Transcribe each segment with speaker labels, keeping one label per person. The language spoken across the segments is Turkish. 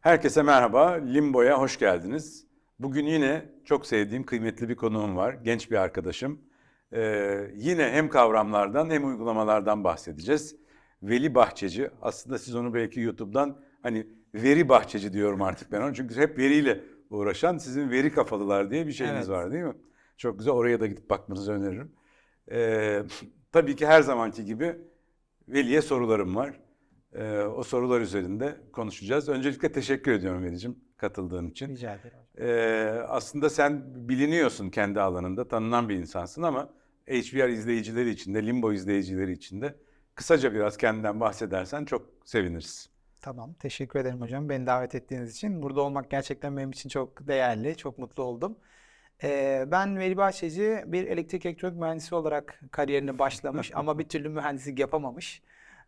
Speaker 1: Herkese merhaba, Limbo'ya hoş geldiniz. Bugün yine çok sevdiğim kıymetli bir konuğum var, genç bir arkadaşım. Ee, yine hem kavramlardan hem uygulamalardan bahsedeceğiz. Veli Bahçeci, aslında siz onu belki YouTube'dan hani veri bahçeci diyorum artık ben onu. Çünkü hep veriyle uğraşan sizin veri kafalılar diye bir şeyiniz
Speaker 2: Evet.
Speaker 1: var değil mi? Çok güzel, oraya da gidip bakmanızı öneririm. Ee, tabii ki her zamanki gibi Veli'ye sorularım var. Ee, o sorular üzerinde konuşacağız. Öncelikle teşekkür ediyorum Veli'cim katıldığın için.
Speaker 2: Rica ederim.
Speaker 1: Ee, aslında sen biliniyorsun kendi alanında, tanınan bir insansın ama HBR izleyicileri için de, Limbo izleyicileri için de kısaca biraz kendinden bahsedersen çok seviniriz.
Speaker 2: Tamam. Teşekkür ederim hocam. Beni davet ettiğiniz için. Burada olmak gerçekten benim için çok değerli. Çok mutlu oldum. Ee, ben Veli Bahçeci bir elektrik elektronik mühendisi olarak kariyerine başlamış ama bir türlü mühendislik yapamamış.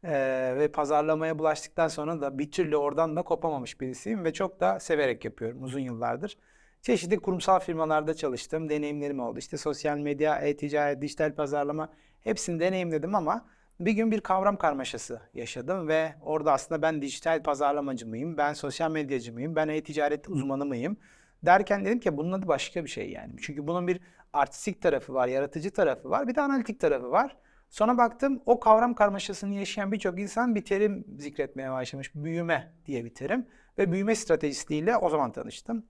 Speaker 2: Ee, ve pazarlamaya bulaştıktan sonra da bir türlü oradan da kopamamış birisiyim ve çok da severek yapıyorum uzun yıllardır. Çeşitli kurumsal firmalarda çalıştım. Deneyimlerim oldu. İşte sosyal medya, e-ticaret, dijital pazarlama hepsini deneyimledim ama bir gün bir kavram karmaşası yaşadım ve orada aslında ben dijital pazarlamacı mıyım, ben sosyal medyacı mıyım, ben e-ticaret uzmanı mıyım derken dedim ki bunun adı başka bir şey yani. Çünkü bunun bir artistik tarafı var, yaratıcı tarafı var, bir de analitik tarafı var. Sonra baktım o kavram karmaşasını yaşayan birçok insan bir terim zikretmeye başlamış. Büyüme diye bir terim ve büyüme stratejisiyle o zaman tanıştım.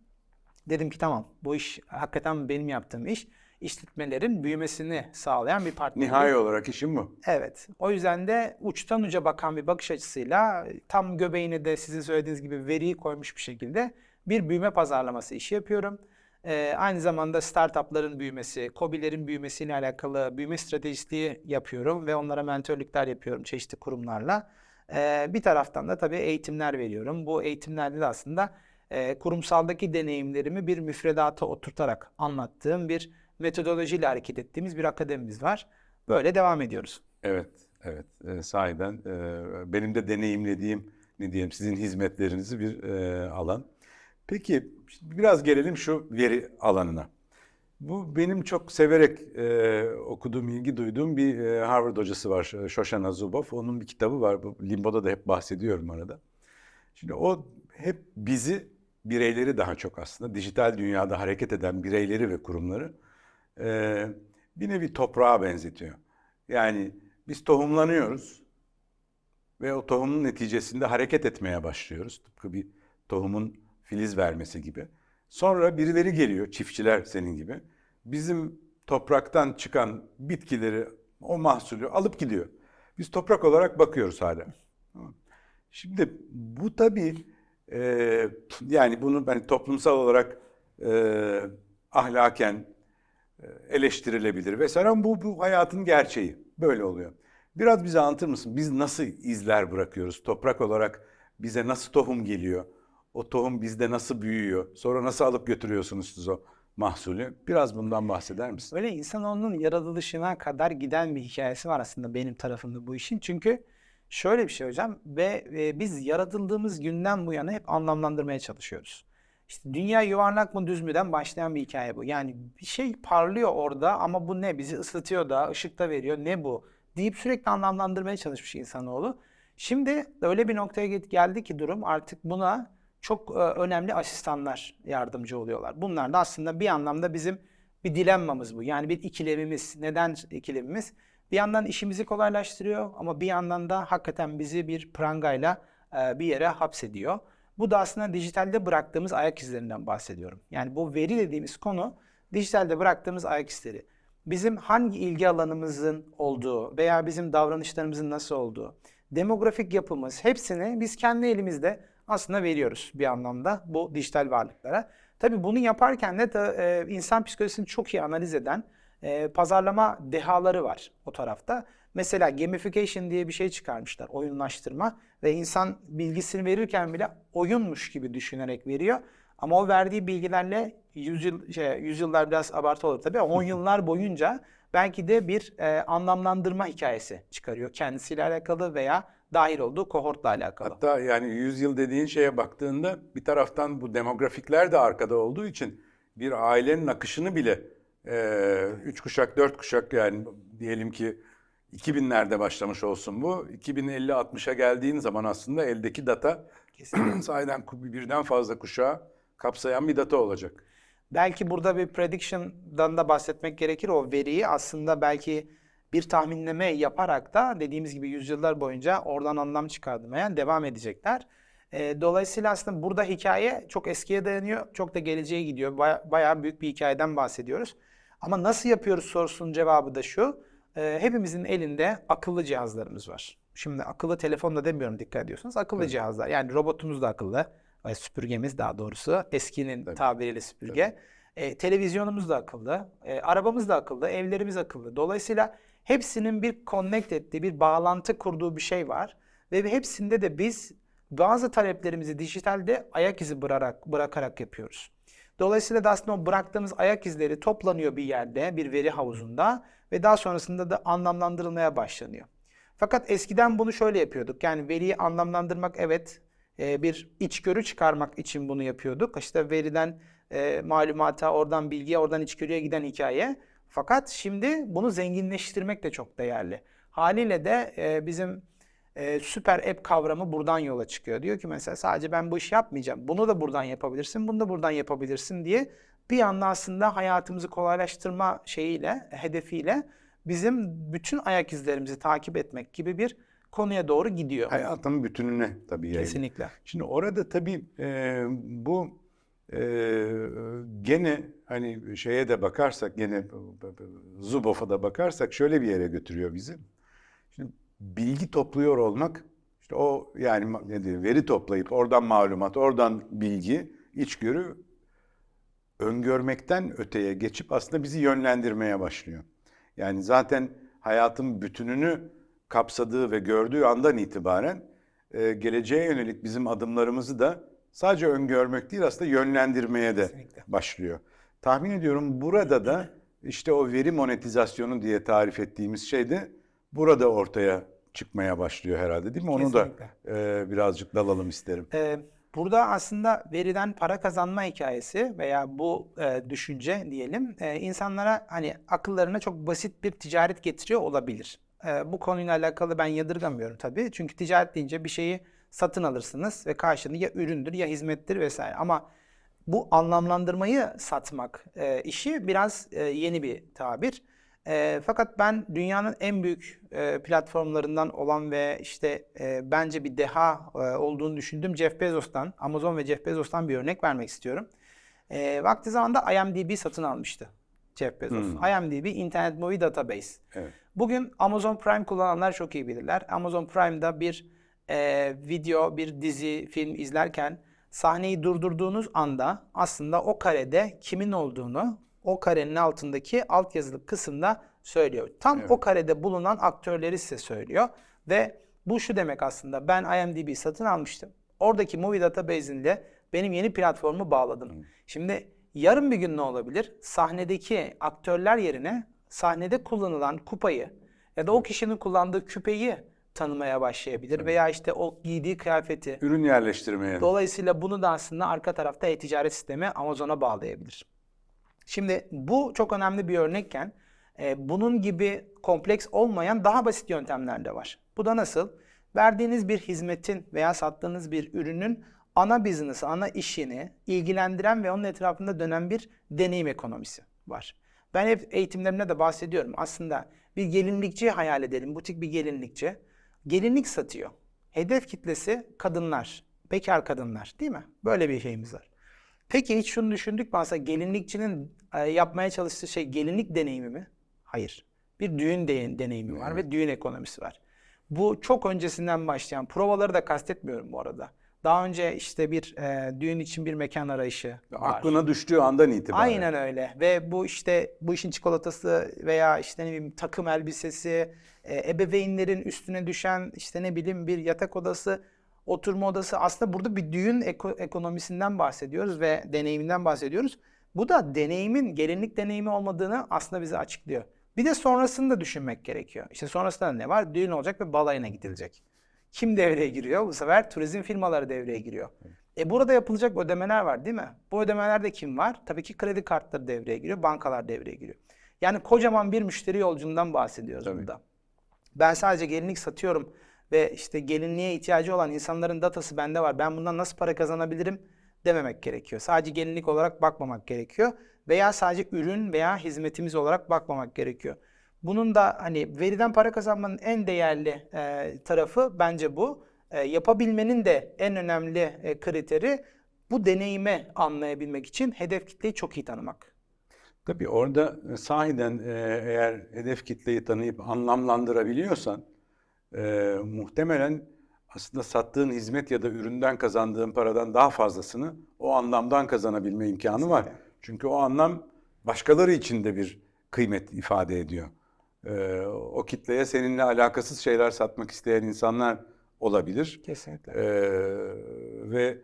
Speaker 2: Dedim ki tamam bu iş hakikaten benim yaptığım iş işletmelerin büyümesini sağlayan bir partner.
Speaker 1: Nihai olarak işim bu.
Speaker 2: Evet. O yüzden de uçtan uca bakan bir bakış açısıyla tam göbeğine de sizin söylediğiniz gibi veriyi koymuş bir şekilde bir büyüme pazarlaması işi yapıyorum. Ee, aynı zamanda startupların büyümesi, KOBİ'lerin büyümesiyle alakalı büyüme stratejistliği yapıyorum ve onlara mentörlükler yapıyorum çeşitli kurumlarla. Ee, bir taraftan da tabii eğitimler veriyorum. Bu eğitimlerde de aslında e, kurumsaldaki deneyimlerimi bir müfredata oturtarak anlattığım bir metodolojiyle hareket ettiğimiz bir akademimiz var. Böyle devam ediyoruz.
Speaker 1: Evet, evet. Ee, sahiden e, benim de deneyimlediğim, ne diyelim, sizin hizmetlerinizi bir e, alan. Peki, biraz gelelim şu veri alanına. Bu benim çok severek e, okuduğum, ilgi duyduğum bir e, Harvard hocası var, e, Shoshana Zuboff. Onun bir kitabı var, bu Limbo'da da hep bahsediyorum arada. Şimdi o hep bizi, bireyleri daha çok aslında, dijital dünyada hareket eden bireyleri ve kurumları e, bir nevi toprağa benzetiyor. Yani biz tohumlanıyoruz ve o tohumun neticesinde hareket etmeye başlıyoruz. Tıpkı bir tohumun filiz vermesi gibi. Sonra birileri geliyor, çiftçiler senin gibi. Bizim topraktan çıkan bitkileri, o mahsulü alıp gidiyor. Biz toprak olarak bakıyoruz hala. Şimdi bu tabii e, yani bunu ben toplumsal olarak e, ahlaken e, eleştirilebilir vesaire ama bu, bu hayatın gerçeği. Böyle oluyor. Biraz bize anlatır mısın? Biz nasıl izler bırakıyoruz? Toprak olarak bize nasıl tohum geliyor? O tohum bizde nasıl büyüyor? Sonra nasıl alıp götürüyorsunuz siz o mahsulü? Biraz bundan bahseder misin?
Speaker 2: Öyle insanoğlunun yaratılışına kadar giden bir hikayesi var aslında benim tarafımda bu işin. Çünkü şöyle bir şey hocam ve e, biz yaratıldığımız günden bu yana hep anlamlandırmaya çalışıyoruz. İşte dünya yuvarlak mı düz müden başlayan bir hikaye bu. Yani bir şey parlıyor orada ama bu ne? Bizi ısıtıyor da, ışık da veriyor. Ne bu? deyip sürekli anlamlandırmaya çalışmış insanoğlu. Şimdi öyle bir noktaya geldi ki durum artık buna çok e, önemli asistanlar yardımcı oluyorlar. Bunlar da aslında bir anlamda bizim bir dilemmamız bu. Yani bir ikilemimiz. Neden ikilemimiz? Bir yandan işimizi kolaylaştırıyor ama bir yandan da hakikaten bizi bir prangayla e, bir yere hapsediyor. Bu da aslında dijitalde bıraktığımız ayak izlerinden bahsediyorum. Yani bu veri dediğimiz konu dijitalde bıraktığımız ayak izleri. Bizim hangi ilgi alanımızın olduğu veya bizim davranışlarımızın nasıl olduğu, demografik yapımız hepsini biz kendi elimizde aslında veriyoruz bir anlamda bu dijital varlıklara. Tabii bunu yaparken de e, insan psikolojisini çok iyi analiz eden e, pazarlama dehaları var o tarafta. Mesela gamification diye bir şey çıkarmışlar, oyunlaştırma ve insan bilgisini verirken bile oyunmuş gibi düşünerek veriyor. Ama o verdiği bilgilerle yüzyıl, şey, yüzyıllar biraz abartı olur tabii. 10 yıllar boyunca belki de bir e, anlamlandırma hikayesi çıkarıyor kendisiyle alakalı veya dahil olduğu kohortla alakalı.
Speaker 1: Hatta yani 100 yıl dediğin şeye baktığında bir taraftan bu demografikler de arkada olduğu için bir ailenin akışını bile e, üç kuşak, dört kuşak yani diyelim ki 2000'lerde başlamış olsun bu. 2050-60'a geldiğin zaman aslında eldeki data sahiden birden fazla kuşağı kapsayan bir data olacak.
Speaker 2: Belki burada bir prediction'dan da bahsetmek gerekir. O veriyi aslında belki bir tahminleme yaparak da dediğimiz gibi yüzyıllar boyunca oradan anlam çıkartmaya devam edecekler. Ee, dolayısıyla aslında burada hikaye çok eskiye dayanıyor. Çok da geleceğe gidiyor. Baya- bayağı büyük bir hikayeden bahsediyoruz. Ama nasıl yapıyoruz sorusunun cevabı da şu. Ee, hepimizin elinde akıllı cihazlarımız var. Şimdi akıllı telefon da demiyorum dikkat ediyorsunuz. Akıllı cihazlar. Yani robotumuz da akıllı. Ay, Süpürgemiz daha doğrusu. Eskinin tabiriyle süpürge. E, televizyonumuz da akıllı. e, arabamız da akıllı. Evlerimiz akıllı. Dolayısıyla hepsinin bir connect ettiği, bir bağlantı kurduğu bir şey var. Ve hepsinde de biz bazı taleplerimizi dijitalde ayak izi bırakarak, bırakarak yapıyoruz. Dolayısıyla da aslında o bıraktığımız ayak izleri toplanıyor bir yerde, bir veri havuzunda ve daha sonrasında da anlamlandırılmaya başlanıyor. Fakat eskiden bunu şöyle yapıyorduk. Yani veriyi anlamlandırmak evet e, bir içgörü çıkarmak için bunu yapıyorduk. İşte veriden e, malumata, oradan bilgiye, oradan içgörüye giden hikaye. Fakat şimdi bunu zenginleştirmek de çok değerli. Haliyle de e, bizim e, süper app kavramı buradan yola çıkıyor. Diyor ki mesela sadece ben bu işi yapmayacağım. Bunu da buradan yapabilirsin, bunu da buradan yapabilirsin diye bir anda aslında hayatımızı kolaylaştırma şeyiyle, hedefiyle bizim bütün ayak izlerimizi takip etmek gibi bir konuya doğru gidiyor.
Speaker 1: Hayatın bütününe tabii yayılıyor.
Speaker 2: Kesinlikle.
Speaker 1: Şimdi orada tabii e, bu e, gene hani şeye de bakarsak gene Zuboff'a da bakarsak şöyle bir yere götürüyor bizi. Şimdi bilgi topluyor olmak işte o yani ne diyor veri toplayıp oradan malumat, oradan bilgi, içgörü öngörmekten öteye geçip aslında bizi yönlendirmeye başlıyor. Yani zaten hayatın bütününü kapsadığı ve gördüğü andan itibaren e, geleceğe yönelik bizim adımlarımızı da sadece öngörmek değil aslında yönlendirmeye de
Speaker 2: Kesinlikle.
Speaker 1: başlıyor. Tahmin ediyorum burada da işte o veri monetizasyonu diye tarif ettiğimiz şey de burada ortaya çıkmaya başlıyor herhalde değil mi? Onu da e, birazcık dalalım isterim.
Speaker 2: Ee, burada aslında veriden para kazanma hikayesi veya bu e, düşünce diyelim e, insanlara hani akıllarına çok basit bir ticaret getiriyor olabilir. E, bu konuyla alakalı ben yadırgamıyorum tabii. Çünkü ticaret deyince bir şeyi satın alırsınız ve karşılığında ya üründür ya hizmettir vesaire. Ama bu anlamlandırmayı satmak e, işi biraz e, yeni bir tabir. E, fakat ben dünyanın en büyük e, platformlarından olan ve işte e, bence bir deha e, olduğunu düşündüğüm Jeff Bezos'tan, Amazon ve Jeff Bezos'tan bir örnek vermek istiyorum. E, vakti zamanında IMDb satın almıştı Jeff Bezos. IMDb Internet Movie Database.
Speaker 1: Evet.
Speaker 2: Bugün Amazon Prime kullananlar çok iyi bilirler. Amazon Prime'da bir e, video, bir dizi, film izlerken sahneyi durdurduğunuz anda aslında o karede kimin olduğunu o karenin altındaki altyazılı kısımda söylüyor. Tam o karede bulunan aktörleri size söylüyor ve bu şu demek aslında ben IMDb satın almıştım. Oradaki Movie Database'inde benim yeni platformu bağladım. Şimdi yarın bir gün ne olabilir? Sahnedeki aktörler yerine sahnede kullanılan kupayı ya da o kişinin kullandığı küpeyi tanımaya başlayabilir veya işte o giydiği kıyafeti.
Speaker 1: Ürün yerleştirmeye.
Speaker 2: Dolayısıyla bunu da aslında arka tarafta e-ticaret sistemi Amazon'a bağlayabilir. Şimdi bu çok önemli bir örnekken e, bunun gibi kompleks olmayan daha basit yöntemler de var. Bu da nasıl? Verdiğiniz bir hizmetin veya sattığınız bir ürünün ana business, ana işini ilgilendiren ve onun etrafında dönen bir deneyim ekonomisi var. Ben hep eğitimlerimde de bahsediyorum. Aslında bir gelinlikçi hayal edelim, butik bir gelinlikçi. Gelinlik satıyor. Hedef kitlesi kadınlar, bekar kadınlar değil mi? Böyle bir şeyimiz var. Peki hiç şunu düşündük mü aslında gelinlikçinin e, yapmaya çalıştığı şey gelinlik deneyimi mi? Hayır. Bir düğün de- deneyimi var ve düğün ekonomisi var. Bu çok öncesinden başlayan, provaları da kastetmiyorum bu arada. Daha önce işte bir e, düğün için bir mekan arayışı var.
Speaker 1: Aklına düştüğü andan itibaren.
Speaker 2: Aynen öyle ve bu işte bu işin çikolatası veya işte ne bileyim takım elbisesi, e, ebeveynlerin üstüne düşen işte ne bileyim bir yatak odası, oturma odası aslında burada bir düğün eko- ekonomisinden bahsediyoruz ve deneyiminden bahsediyoruz. Bu da deneyimin gelinlik deneyimi olmadığını aslında bize açıklıyor. Bir de sonrasını da düşünmek gerekiyor. İşte sonrasında ne var? Düğün olacak ve balayına gidilecek. Kim devreye giriyor? Bu sefer turizm firmaları devreye giriyor. E burada yapılacak ödemeler var değil mi? Bu ödemelerde kim var? Tabii ki kredi kartları devreye giriyor, bankalar devreye giriyor. Yani kocaman bir müşteri yolculuğundan bahsediyoruz burada. Ben sadece gelinlik satıyorum ve işte gelinliğe ihtiyacı olan insanların datası bende var. Ben bundan nasıl para kazanabilirim dememek gerekiyor. Sadece gelinlik olarak bakmamak gerekiyor veya sadece ürün veya hizmetimiz olarak bakmamak gerekiyor. Bunun da hani veriden para kazanmanın en değerli e, tarafı bence bu. E, yapabilmenin de en önemli e, kriteri bu deneyimi anlayabilmek için hedef kitleyi çok iyi tanımak.
Speaker 1: Tabii orada e, sahiden e, eğer hedef kitleyi tanıyıp anlamlandırabiliyorsan e, muhtemelen aslında sattığın hizmet ya da üründen kazandığın paradan daha fazlasını o anlamdan kazanabilme imkanı var. Çünkü o anlam başkaları için de bir kıymet ifade ediyor. E, o kitleye seninle alakasız şeyler satmak isteyen insanlar olabilir.
Speaker 2: Kesinlikle.
Speaker 1: Ee, ve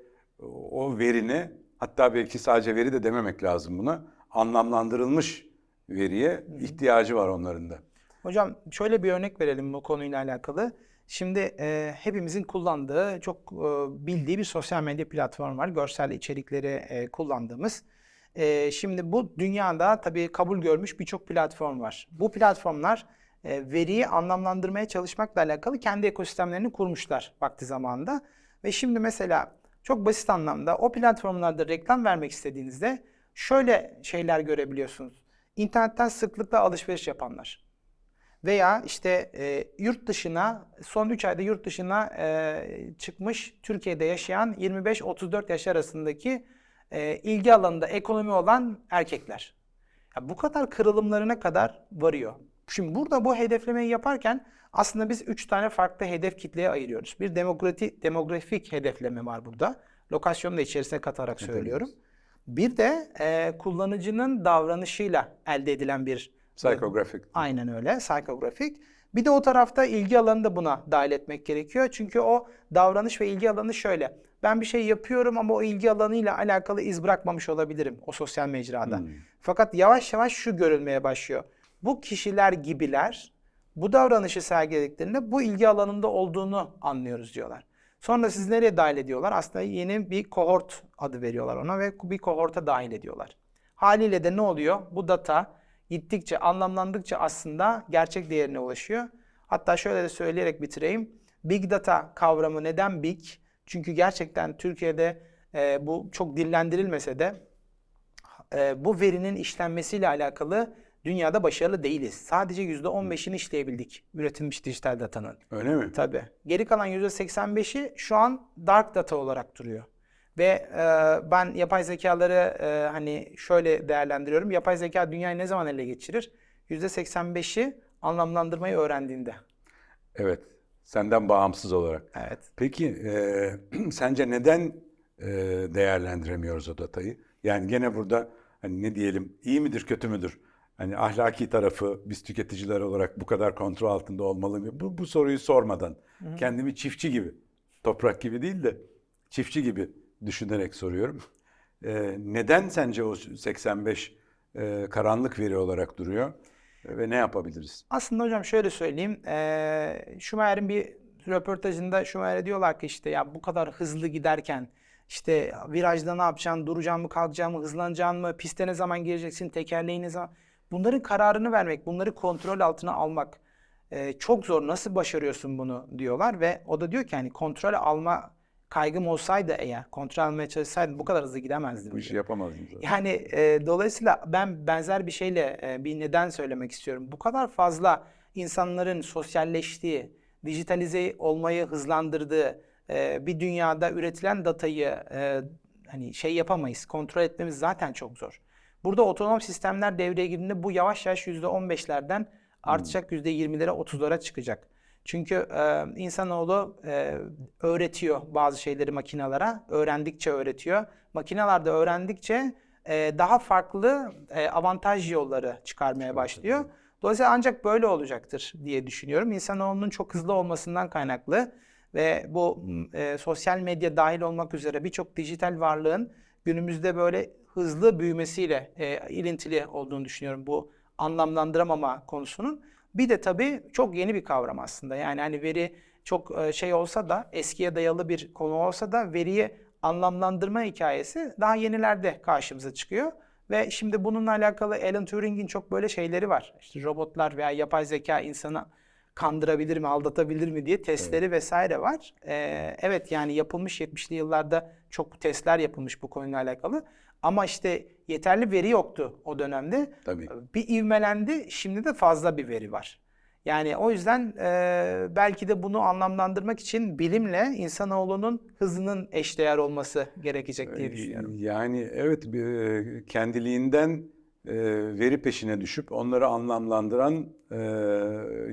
Speaker 1: o verine hatta belki sadece veri de dememek lazım buna anlamlandırılmış veriye ihtiyacı var onların da.
Speaker 2: Hocam şöyle bir örnek verelim bu konuyla alakalı. Şimdi e, hepimizin kullandığı, çok e, bildiği bir sosyal medya platformu var. Görsel içerikleri e, kullandığımız. E, şimdi bu dünyada tabii kabul görmüş birçok platform var. Bu platformlar e, veriyi anlamlandırmaya çalışmakla alakalı kendi ekosistemlerini kurmuşlar vakti zamanında. Ve şimdi mesela çok basit anlamda o platformlarda reklam vermek istediğinizde şöyle şeyler görebiliyorsunuz. İnternetten sıklıkla alışveriş yapanlar. Veya işte e, yurt dışına son 3 ayda yurt dışına e, çıkmış Türkiye'de yaşayan 25-34 yaş arasındaki e, ilgi alanında ekonomi olan erkekler. Ya bu kadar kırılımlarına kadar varıyor. Şimdi burada bu hedeflemeyi yaparken aslında biz 3 tane farklı hedef kitleye ayırıyoruz. Bir demokrati, demografik hedefleme var burada. Lokasyonu da içerisine katarak söylüyorum. Bir de e, kullanıcının davranışıyla elde edilen bir
Speaker 1: Psychographic.
Speaker 2: Aynen öyle. Psychographic. Bir de o tarafta ilgi alanını da buna dahil etmek gerekiyor. Çünkü o davranış ve ilgi alanı şöyle. Ben bir şey yapıyorum ama o ilgi alanıyla alakalı iz bırakmamış olabilirim o sosyal mecrada. Fakat yavaş yavaş şu görülmeye başlıyor. Bu kişiler gibiler bu davranışı sergilediklerinde bu ilgi alanında olduğunu anlıyoruz diyorlar. Sonra siz nereye dahil ediyorlar? Aslında yeni bir kohort adı veriyorlar ona ve bir kohorta dahil ediyorlar. Haliyle de ne oluyor? Bu data gittikçe, anlamlandıkça aslında gerçek değerine ulaşıyor. Hatta şöyle de söyleyerek bitireyim. Big data kavramı neden big? Çünkü gerçekten Türkiye'de e, bu çok dillendirilmese de e, bu verinin işlenmesiyle alakalı dünyada başarılı değiliz. Sadece %15'ini işleyebildik üretilmiş dijital datanın.
Speaker 1: Öyle mi?
Speaker 2: Tabii. Geri kalan %85'i şu an dark data olarak duruyor. Ve e, ben yapay zekaları e, hani şöyle değerlendiriyorum. Yapay zeka dünyayı ne zaman ele geçirir? %85'i anlamlandırmayı öğrendiğinde.
Speaker 1: Evet. Senden bağımsız olarak.
Speaker 2: Evet.
Speaker 1: Peki e, sence neden e, değerlendiremiyoruz o datayı? Yani gene burada hani ne diyelim iyi midir kötü müdür? Hani ahlaki tarafı biz tüketiciler olarak bu kadar kontrol altında olmalı mı? Bu, bu soruyu sormadan kendimi çiftçi gibi, toprak gibi değil de çiftçi gibi düşünerek soruyorum. E, neden sence o 85 e, karanlık veri olarak duruyor ve ne yapabiliriz?
Speaker 2: Aslında hocam şöyle söyleyeyim. Eee Schumacher'in bir röportajında Schumacher'e diyorlar ki işte ya bu kadar hızlı giderken işte virajda ne yapacaksın, duracaksın mı, kalkacaksın mı, hızlanacaksın mı, piste ne zaman gireceksin, tekerleği ne zaman... Bunların kararını vermek, bunları kontrol altına almak eee, çok zor. Nasıl başarıyorsun bunu diyorlar ve o da diyor ki hani kontrol alma kaygım olsaydı eğer, kontrol almaya çalışsaydım bu kadar hızlı gidemezdim.
Speaker 1: Bu işi
Speaker 2: diyor.
Speaker 1: yapamazdım zaten.
Speaker 2: Yani e, dolayısıyla ben benzer bir şeyle e, bir neden söylemek istiyorum. Bu kadar fazla insanların sosyalleştiği, dijitalize olmayı hızlandırdığı e, bir dünyada üretilen datayı e, hani şey yapamayız, kontrol etmemiz zaten çok zor. Burada otonom sistemler devreye girdiğinde bu yavaş yavaş %15'lerden artacak %20'lere 30'lara çıkacak. Çünkü e, insanoğlu e, öğretiyor bazı şeyleri makinalara, öğrendikçe öğretiyor. Makineler de öğrendikçe e, daha farklı e, avantaj yolları çıkarmaya başlıyor. Dolayısıyla ancak böyle olacaktır diye düşünüyorum. İnsanoğlunun çok hızlı olmasından kaynaklı ve bu m, e, sosyal medya dahil olmak üzere birçok dijital varlığın günümüzde böyle hızlı büyümesiyle e, ilintili olduğunu düşünüyorum bu anlamlandıramama konusunun. Bir de tabii çok yeni bir kavram aslında. Yani hani veri çok e, şey olsa da eskiye dayalı bir konu olsa da veriyi anlamlandırma hikayesi daha yenilerde karşımıza çıkıyor. Ve şimdi bununla alakalı Alan Turing'in çok böyle şeyleri var. İşte robotlar veya yapay zeka insana kandırabilir mi, aldatabilir mi diye testleri vesaire var. Ee, evet yani yapılmış 70'li yıllarda çok testler yapılmış bu konuyla alakalı. Ama işte yeterli veri yoktu o dönemde.
Speaker 1: Tabii.
Speaker 2: Bir ivmelendi, şimdi de fazla bir veri var. Yani o yüzden e, belki de bunu anlamlandırmak için bilimle insanoğlunun hızının eşdeğer olması gerekecek diye düşünüyorum.
Speaker 1: Yani evet bir, e, kendiliğinden e, veri peşine düşüp onları anlamlandıran e,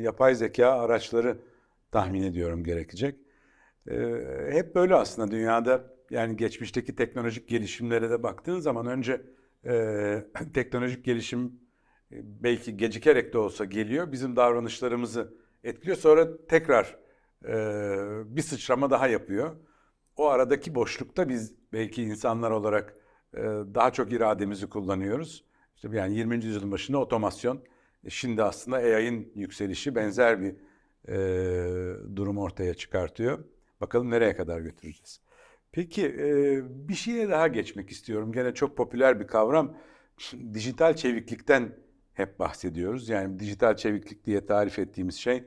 Speaker 1: yapay zeka araçları tahmin ediyorum gerekecek. E, hep böyle aslında dünyada yani geçmişteki teknolojik gelişimlere de baktığın zaman önce e, teknolojik gelişim e, belki gecikerek de olsa geliyor. Bizim davranışlarımızı etkiliyor. Sonra tekrar e, bir sıçrama daha yapıyor. O aradaki boşlukta biz belki insanlar olarak e, daha çok irademizi kullanıyoruz. İşte yani 20. yüzyılın başında otomasyon, e, şimdi aslında AI'ın yükselişi benzer bir e, durum ortaya çıkartıyor. Bakalım nereye kadar götüreceğiz. Peki bir şeye daha geçmek istiyorum. Gene çok popüler bir kavram. Dijital çeviklikten hep bahsediyoruz. Yani dijital çeviklik diye tarif ettiğimiz şey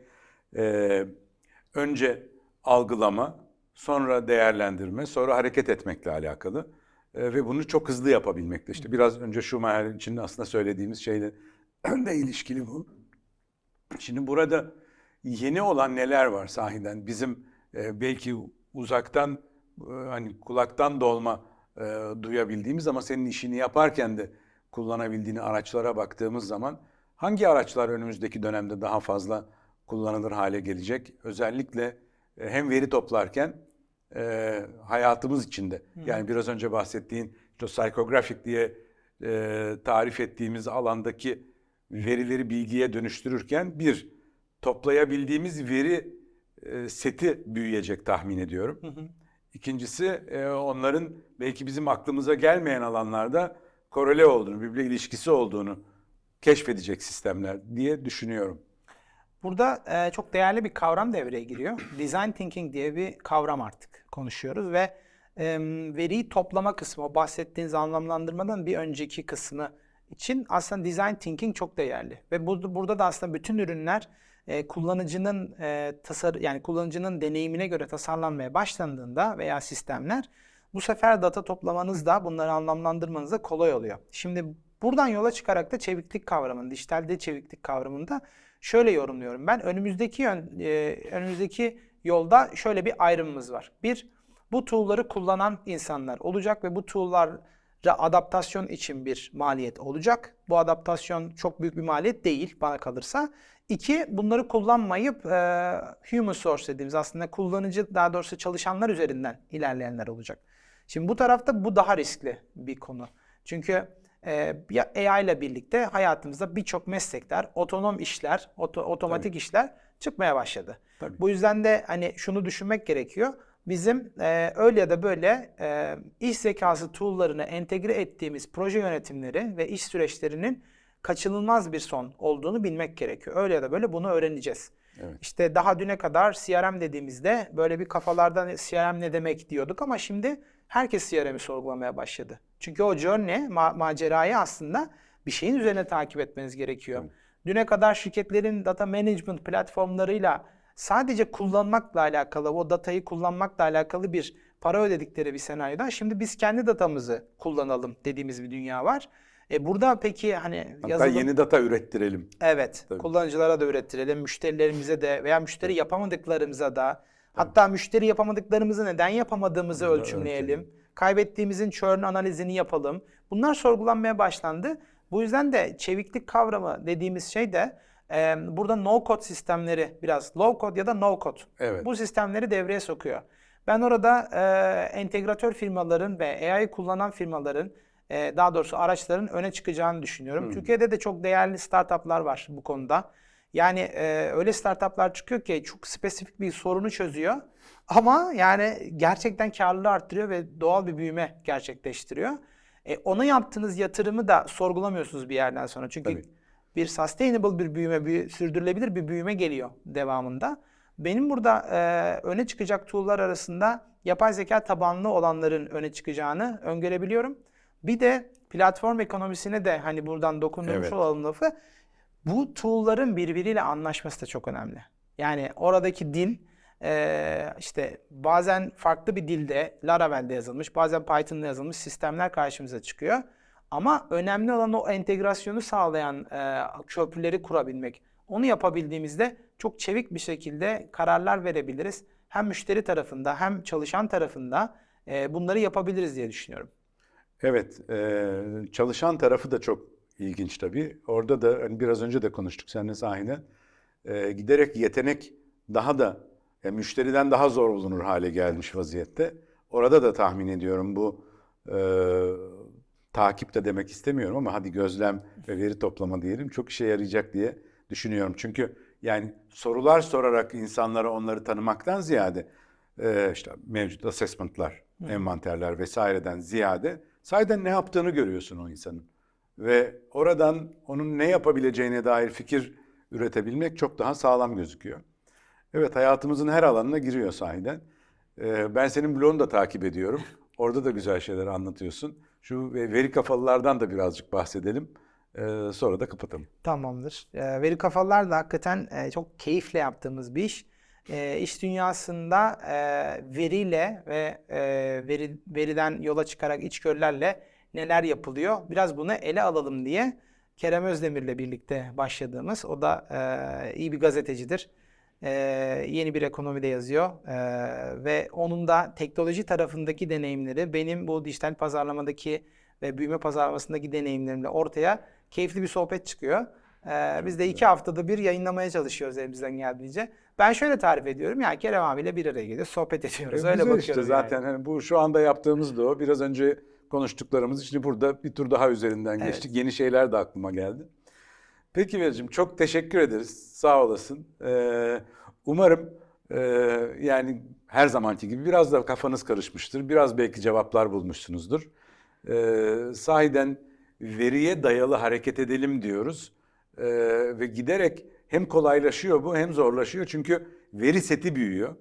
Speaker 1: önce algılama, sonra değerlendirme, sonra hareket etmekle alakalı. Ve bunu çok hızlı yapabilmekle. İşte biraz önce Schumacher için aslında söylediğimiz şeyle de ilişkili bu. Şimdi burada yeni olan neler var sahiden? Bizim belki uzaktan hani kulaktan dolma e, duyabildiğimiz ama senin işini yaparken de kullanabildiğini araçlara baktığımız zaman hangi araçlar önümüzdeki dönemde daha fazla kullanılır hale gelecek? Özellikle e, hem veri toplarken e, hayatımız içinde. Yani biraz önce bahsettiğin işte psychographic diye e, tarif ettiğimiz alandaki verileri bilgiye dönüştürürken bir toplayabildiğimiz veri e, seti büyüyecek tahmin ediyorum. İkincisi e, onların belki bizim aklımıza gelmeyen alanlarda korele olduğunu, birbirine ilişkisi olduğunu keşfedecek sistemler diye düşünüyorum.
Speaker 2: Burada e, çok değerli bir kavram devreye giriyor. Design thinking diye bir kavram artık konuşuyoruz ve e, veriyi toplama kısmı, o bahsettiğiniz anlamlandırmadan bir önceki kısmı için aslında design thinking çok değerli. Ve burada, burada da aslında bütün ürünler e, kullanıcının e, tasar yani kullanıcının deneyimine göre tasarlanmaya başlandığında veya sistemler bu sefer data toplamanız da bunları anlamlandırmanız da kolay oluyor. Şimdi buradan yola çıkarak da çeviklik kavramını, dijitalde çeviklik kavramında şöyle yorumluyorum ben. Önümüzdeki yön, e, önümüzdeki yolda şöyle bir ayrımımız var. Bir, bu tool'ları kullanan insanlar olacak ve bu tool'lara adaptasyon için bir maliyet olacak. Bu adaptasyon çok büyük bir maliyet değil bana kalırsa. İki, bunları kullanmayıp e, human source dediğimiz aslında kullanıcı daha doğrusu çalışanlar üzerinden ilerleyenler olacak. Şimdi bu tarafta bu daha riskli bir konu. Çünkü e, AI ile birlikte hayatımızda birçok meslekler, otonom işler, oto- otomatik işler çıkmaya başladı.
Speaker 1: Tabii.
Speaker 2: Bu yüzden de hani şunu düşünmek gerekiyor. Bizim e, öyle ya da böyle e, iş zekası tool'larını entegre ettiğimiz proje yönetimleri ve iş süreçlerinin kaçınılmaz bir son olduğunu bilmek gerekiyor. Öyle ya da böyle bunu öğreneceğiz.
Speaker 1: Evet.
Speaker 2: İşte daha düne kadar CRM dediğimizde böyle bir kafalardan CRM ne demek diyorduk ama şimdi herkes CRM'i sorgulamaya başladı. Çünkü o journey, ma- macerayı aslında bir şeyin üzerine takip etmeniz gerekiyor. Düne kadar şirketlerin data management platformlarıyla sadece kullanmakla alakalı, o datayı kullanmakla alakalı bir para ödedikleri bir senaryoda şimdi biz kendi datamızı kullanalım dediğimiz bir dünya var. E burada peki hani
Speaker 1: Hatta
Speaker 2: yazılım...
Speaker 1: yeni data ürettirelim.
Speaker 2: Evet,
Speaker 1: Tabii.
Speaker 2: kullanıcılara da ürettirelim, müşterilerimize de veya müşteri yapamadıklarımıza da hatta müşteri yapamadıklarımızı neden yapamadığımızı
Speaker 1: Bunu
Speaker 2: ölçümleyelim. Kaybettiğimizin churn analizini yapalım. Bunlar sorgulanmaya başlandı. Bu yüzden de çeviklik kavramı dediğimiz şey de e, burada no code sistemleri biraz low code ya da no code.
Speaker 1: Evet.
Speaker 2: Bu sistemleri devreye sokuyor. Ben orada e, entegratör firmaların ve AI kullanan firmaların e, daha doğrusu araçların öne çıkacağını düşünüyorum. Türkiye'de de çok değerli startuplar var bu konuda. Yani e, öyle startuplar çıkıyor ki çok spesifik bir sorunu çözüyor. Ama yani gerçekten karlılığı arttırıyor ve doğal bir büyüme gerçekleştiriyor. E, ona yaptığınız yatırımı da sorgulamıyorsunuz bir yerden sonra. Çünkü
Speaker 1: Tabii.
Speaker 2: Bir sustainable bir büyüme, bir sürdürülebilir bir büyüme geliyor devamında. Benim burada e, öne çıkacak tool'lar arasında yapay zeka tabanlı olanların öne çıkacağını öngörebiliyorum. Bir de platform ekonomisine de hani buradan dokundurmuş
Speaker 1: Evet.
Speaker 2: olalım lafı. Bu tool'ların birbiriyle anlaşması da çok önemli. Yani oradaki dil eee, işte bazen farklı bir dilde Laravel'de yazılmış, bazen Python'da yazılmış sistemler karşımıza çıkıyor. Ama önemli olan o entegrasyonu sağlayan eee, köprüleri kurabilmek. Onu yapabildiğimizde çok çevik bir şekilde kararlar verebiliriz. Hem müşteri tarafında hem çalışan tarafında eee, bunları yapabiliriz diye düşünüyorum.
Speaker 1: Evet, e, çalışan tarafı da çok ilginç tabii. Orada da hani biraz önce de konuştuk seninle sahiden. E, giderek yetenek daha da e, müşteriden daha zor bulunur hale gelmiş vaziyette. Orada da tahmin ediyorum bu e, takip de demek istemiyorum ama hadi gözlem ve veri toplama diyelim çok işe yarayacak diye düşünüyorum. Çünkü yani sorular sorarak insanlara onları tanımaktan ziyade e, işte mevcut assessment'lar, envanterler vesaireden ziyade sahiden ne yaptığını görüyorsun o insanın. Ve oradan onun ne yapabileceğine dair fikir üretebilmek çok daha sağlam gözüküyor. Evet hayatımızın her alanına giriyor sahiden. Ee, ben senin blogunu da takip ediyorum. Orada da güzel şeyler anlatıyorsun. Şu ve- veri kafalılardan da birazcık bahsedelim. Ee, sonra da kapatalım.
Speaker 2: Tamamdır. Ee, veri kafalar da hakikaten e, çok keyifle yaptığımız bir iş. E, iş dünyasında e, veriyle ve e, veri, veriden yola çıkarak içgörülerle neler yapılıyor? Biraz bunu ele alalım diye Kerem Özdemir'le birlikte başladığımız, o da e, iyi bir gazetecidir. E, yeni bir ekonomide yazıyor E, ve onun da teknoloji tarafındaki deneyimleri benim bu dijital pazarlamadaki ve büyüme pazarlamasındaki deneyimlerimle ortaya keyifli bir sohbet çıkıyor. Ee, biz de iki haftada bir yayınlamaya çalışıyoruz elimizden geldiğince. Ben şöyle tarif ediyorum. Yani Kerem abiyle bir araya geliyoruz, sohbet ediyoruz.
Speaker 1: E,
Speaker 2: Öyle
Speaker 1: güzel
Speaker 2: bakıyorum
Speaker 1: işte
Speaker 2: yani.
Speaker 1: zaten hani bu şu anda yaptığımız da o. Biraz önce konuştuklarımız şimdi burada bir tur daha üzerinden
Speaker 2: Evet.
Speaker 1: geçtik. Yeni şeyler de aklıma geldi. Peki Vericim çok teşekkür ederiz. Sağ olasın. Ee, umarım e, yani her zamanki gibi biraz da kafanız karışmıştır. Biraz belki cevaplar bulmuşsunuzdur. Ee, sahiden veriye dayalı hareket edelim diyoruz. Ee, ve giderek hem kolaylaşıyor bu hem zorlaşıyor. Çünkü veri seti büyüyor.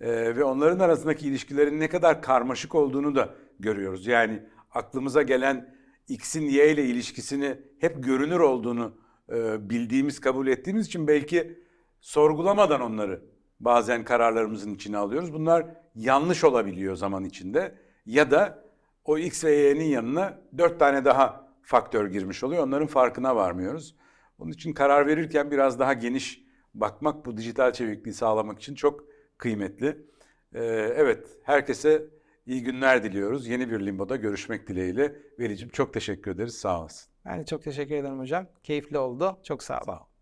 Speaker 1: Ee, ve onların arasındaki ilişkilerin ne kadar karmaşık olduğunu da görüyoruz. Yani aklımıza gelen X'in Y ile ilişkisini hep görünür olduğunu e, bildiğimiz, kabul ettiğimiz için belki sorgulamadan onları bazen kararlarımızın içine alıyoruz. Bunlar yanlış olabiliyor zaman içinde ya da o X ve Y'nin yanına dört tane daha faktör girmiş oluyor. Onların farkına varmıyoruz. Onun için karar verirken biraz daha geniş bakmak bu dijital çevikliği sağlamak için çok kıymetli. Ee, evet, herkese iyi günler diliyoruz. Yeni bir Limbo'da görüşmek dileğiyle. Vericim çok teşekkür ederiz. Sağ olasın.
Speaker 2: De çok teşekkür ederim hocam. Keyifli oldu. Çok sağ olun.
Speaker 1: Sağ ol.